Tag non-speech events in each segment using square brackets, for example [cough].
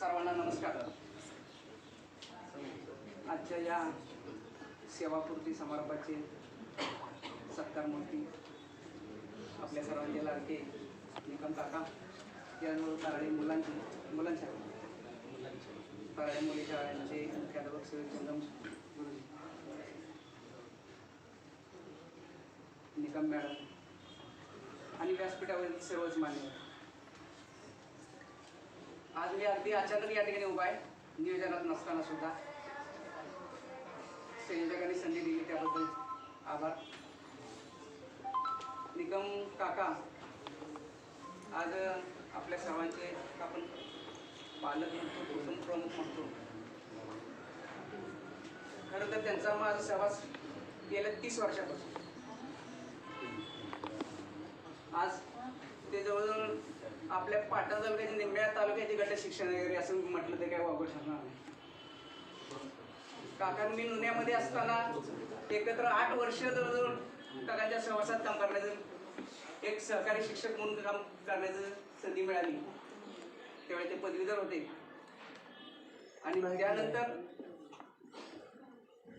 सर्वांना नमस्कार. आजच्या या सेवापूर्ती समारंभाचे सत्कार मूर्ती आपल्या सर्वांचे लाडके निकम काका याजवळ तारळे मुलांची मुलांच्या तारळे मुली शाळांचे मुख्याध्यापक श्री गुरुजी निकम मॅडम आणि व्यासपीठावरील सर्वच मान्यवर. आज मी अगदी अचानक या ठिकाणी उभा आहे. नियोजनात नसताना सुद्धा. संयोजकांनी संधी दिली त्याबद्दल आभार. निगम काका आज आपल्या सर्वांचे आपण पालक म्हणतो कुटुंब प्रमुख म्हणतो. खरं तर त्यांचा माझा सहवास गेल्या तीस वर्षापासून. आज ते जवळ आपल्या पाटण तालुक्याच्या निम्म्या तालुक्याचे गट शिक्षण वगैरे असं म्हटलं तर काय वागू शकणार नाही. काकांनी नुन्यामध्ये असताना एकत्र आठ वर्ष जवळजवळ काकांच्या सहवासात काम करण्याचं एक सहकारी शिक्षक म्हणून काम करण्याचं संधी मिळाली. त्यावेळी ते पदवीधर होते. आणि त्यानंतर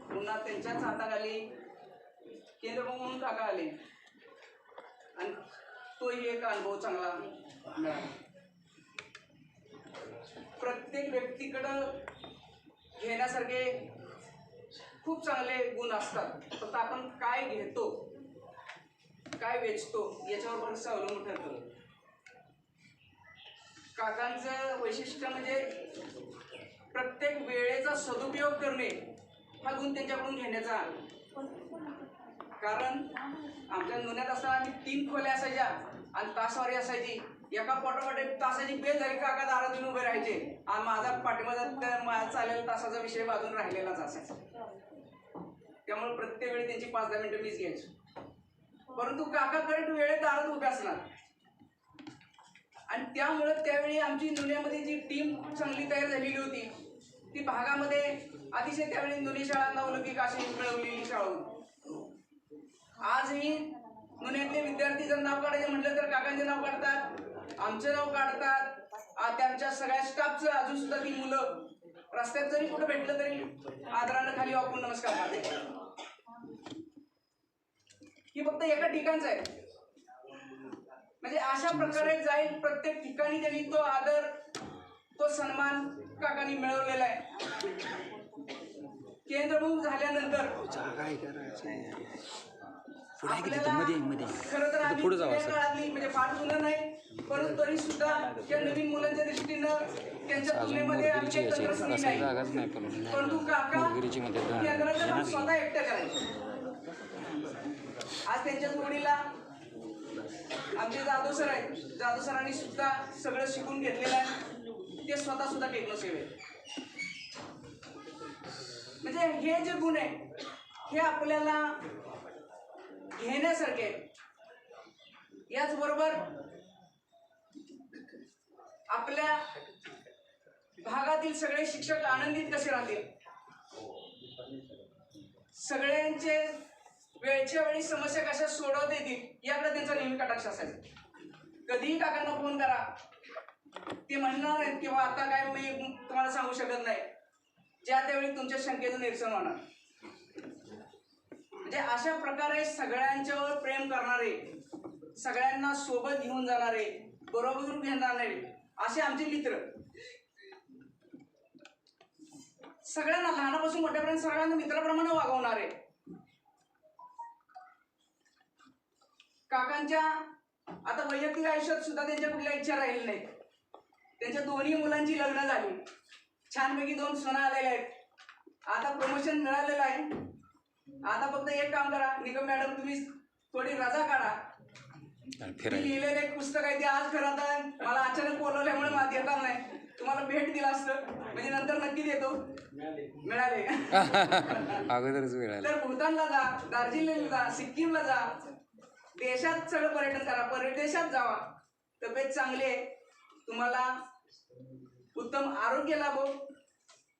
पुन्हा त्यांच्याच हाताखाली केंद्र म्हणून काका आले. आणि तोही एक अनुभव चांगला मिळाला. प्रत्येक व्यक्तीकडं घेण्यासारखे खूप चांगले गुण असतात. फक्त आपण काय घेतो काय वेचतो याच्यावर बरंचसं अवलंबून ठरतं काकांचं वैशिष्ट्य म्हणजे प्रत्येक वेळेचा सदुपयोग करणे हा गुण त्यांच्याकडून घेण्याचा कारण आमच्या जुन्यात असताना आम्ही तीन खोल्या असायच्या आणि तासवारी असायची. एका पोटापोट एक तासाची बेल झाली काका दारात येऊन उभे राहायचे. आणि माझा पाठीमागा चाललेला तासाचा विषय बाजून राहिलेलाच असायचा. त्यामुळे प्रत्येक वेळी त्यांची पाच दहा मिनिटं मीच घ्यायचो. परंतु काका करेक्ट वेळेत दारात उभे असणार. आणि त्यामुळे त्यावेळी आमची नुन्यामध्ये जी टीम चांगली तयार झालेली होती ती भागामध्ये अतिशय त्यावेळी नुनी शाळा नवलौकिक अशी मिळवलेली शाळा होती. आजही पुण्यातले विद्यार्थी जर नाव काढायचे म्हटलं तर काकांचे नाव काढतात आमचं नाव काढतात. त्यांच्या सगळ्या स्टाफचं अजून सुद्धा ती मुलं रस्त्यात जरी कुठं भेटलं तरी आदरानं खाली वाकून नमस्कार करते ही फक्त एका ठिकाणचं आहे. म्हणजे अशा प्रकारे जाईल प्रत्येक ठिकाणी त्यांनी तो आदर तो सन्मान काकांनी मिळवलेला आहे. केंद्रभूम झाल्यानंतर आहे का? पुढे आहे की मध्ये मध्ये खरं तर आम्ही पुढे जावं असं. काळातली म्हणजे फार जुनं नाही परंतु तरी सुद्धा त्या नवीन मुलांच्या दृष्टीनं त्यांच्या अजून तुलनेमध्ये आमची मुलगिरीची एक याची तंत्रज्ञान असं नाही. जागाच नाही पण परंतु काका मुलगिरीची मध्ये दोन केंद्राचं काम येणार स्वतः एकटं करायचे आज त्यांच्या जोडीला आमचे जाधव सर आहेत जाधव सरांनी सुद्धा सगळं शिकून घेतलेलं आहे ते स्वतः सुद्धा म्हणजे हे जे गुण आहे हे आपल्याला घेण्यासारखे याचबरोबर आपल्या भागातील सगळे शिक्षक आनंदित कसे राहतील? सगळ्यांचे वेळच्या वेळी समस्या कशा सोडवता येतील याकडे त्यांचा नेहमी कटाक्ष असायचा. कधीही काकांना फोन करा. ते म्हणणार नाहीत किंवा आता काय मी तुम्हाला सांगू शकत नाही. ज्या त्यावेळी तुमच्या शंकेचं निरसन होणार. म्हणजे अशा प्रकारे सगळ्यांच्यावर प्रेम करणारे सगळ्यांना सोबत घेऊन जाणारे बरोबर घेऊन जाणारे असे आमचे मित्र. सगळ्यांना लहानापासून मोठ्यापर्यंत सगळ्यांना मित्राप्रमाणे वागवणारे. काकांच्या आता वैयक्तिक आयुष्यात सुद्धा त्यांच्या कुठल्या इच्छा राहिली नाहीत. त्यांच्या दोन्ही मुलांची लग्न झाली. छानपैकी दोन सण आलेले आहेत. आता प्रमोशन मिळालेलं आहे. आता फक्त एक काम करा. निकम मॅडम तुम्ही थोडी रजा काढा. मी लिहिलेलं एक पुस्तक आहे ते आज खरं आता मला अचानक बोलवल्यामुळे मला देता नाही. तुम्हाला भेट दिला असतं. म्हणजे नंतर नक्की देतो. मिळाले. [laughs] अगोदरच वेळ आला तर भूतानला जा दार्जिलिंगला जा सिक्कीमला जा. देशात सगळं पर्यटन करा. परदेशात जावा. तब्येत चांगली आहे. तुम्हाला उत्तम आरोग्य लाभो.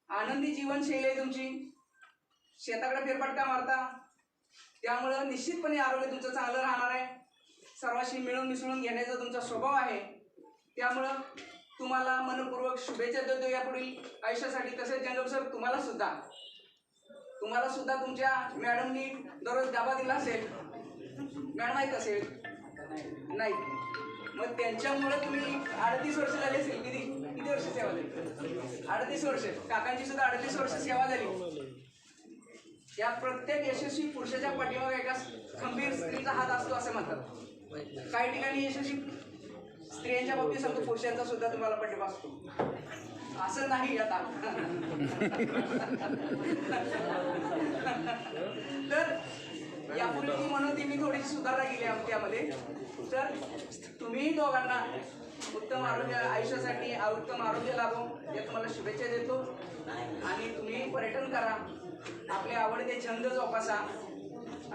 आनंदी जीवनशैली आहे तुमची. शेताकडे फेरफटका मारता. त्यामुळं निश्चितपणे आरोग्य तुमचं चांगलं राहणार आहे. सर्वांशी मिळून मिसळून घेण्याचा तुमचा स्वभाव आहे. त्यामुळं तुम्हाला मनपूर्वक शुभेच्छा देतो यापुढील आयुष्यासाठी. तसेच जंगम सर तुम्हाला सुद्धा. तुम्हाला सुद्धा तुमच्या मॅडमनी दररोज दाबा दिला असेल. मॅडम माहीत असेल? नाही. मग त्यांच्यामुळे तुम्ही अडतीस वर्ष झाली असेल किती? किती वर्ष सेवा झाली? अडतीस वर्ष. काकांची सुद्धा अडतीस वर्ष सेवा झाली. या प्रत्येक यशस्वी पुरुषाच्या पाठीमागे एका खंबीर स्त्रीचा हात असतो असं म्हणतात. काही ठिकाणी यशस्वी स्त्रियांच्या बाबतीत सांगतो पुरुषांचा सुद्धा तुम्हाला पाठिंबा असतो असं नाही आता. तर यापूर्वी ती म्हणून ती मी थोडीशी सुधारणा केली आमच्यामध्ये तर तुम्ही दोघांना उत्तम आरोग्य आयुष्यासाठी उत्तम आरोग्य लाभो या तुम्हाला शुभेच्छा देतो. आणि तुम्ही पर्यटन करा. आपले आवडते छंद जोपासा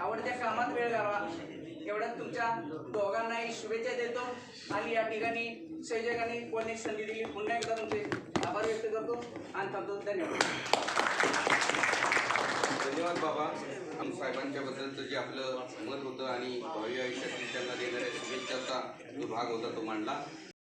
आवडत्या कामात वेळ घालवा. एवढ्यात तुमच्या दोघांनाही शुभेच्छा देतो आणि या ठिकाणी संयोजकांनी कोणी संधी दिली पुन्हा एकदा तुमचे आभार व्यक्त करतो आणि थांबतो. धन्यवाद. धन्यवाद बाबा. आम साहेबांच्या बद्दलचं जे आपलं मत होतं आणि भावी आयुष्यातील त्यांना देणाऱ्या शुभेच्छाचा जो भाग होता तो मांडला.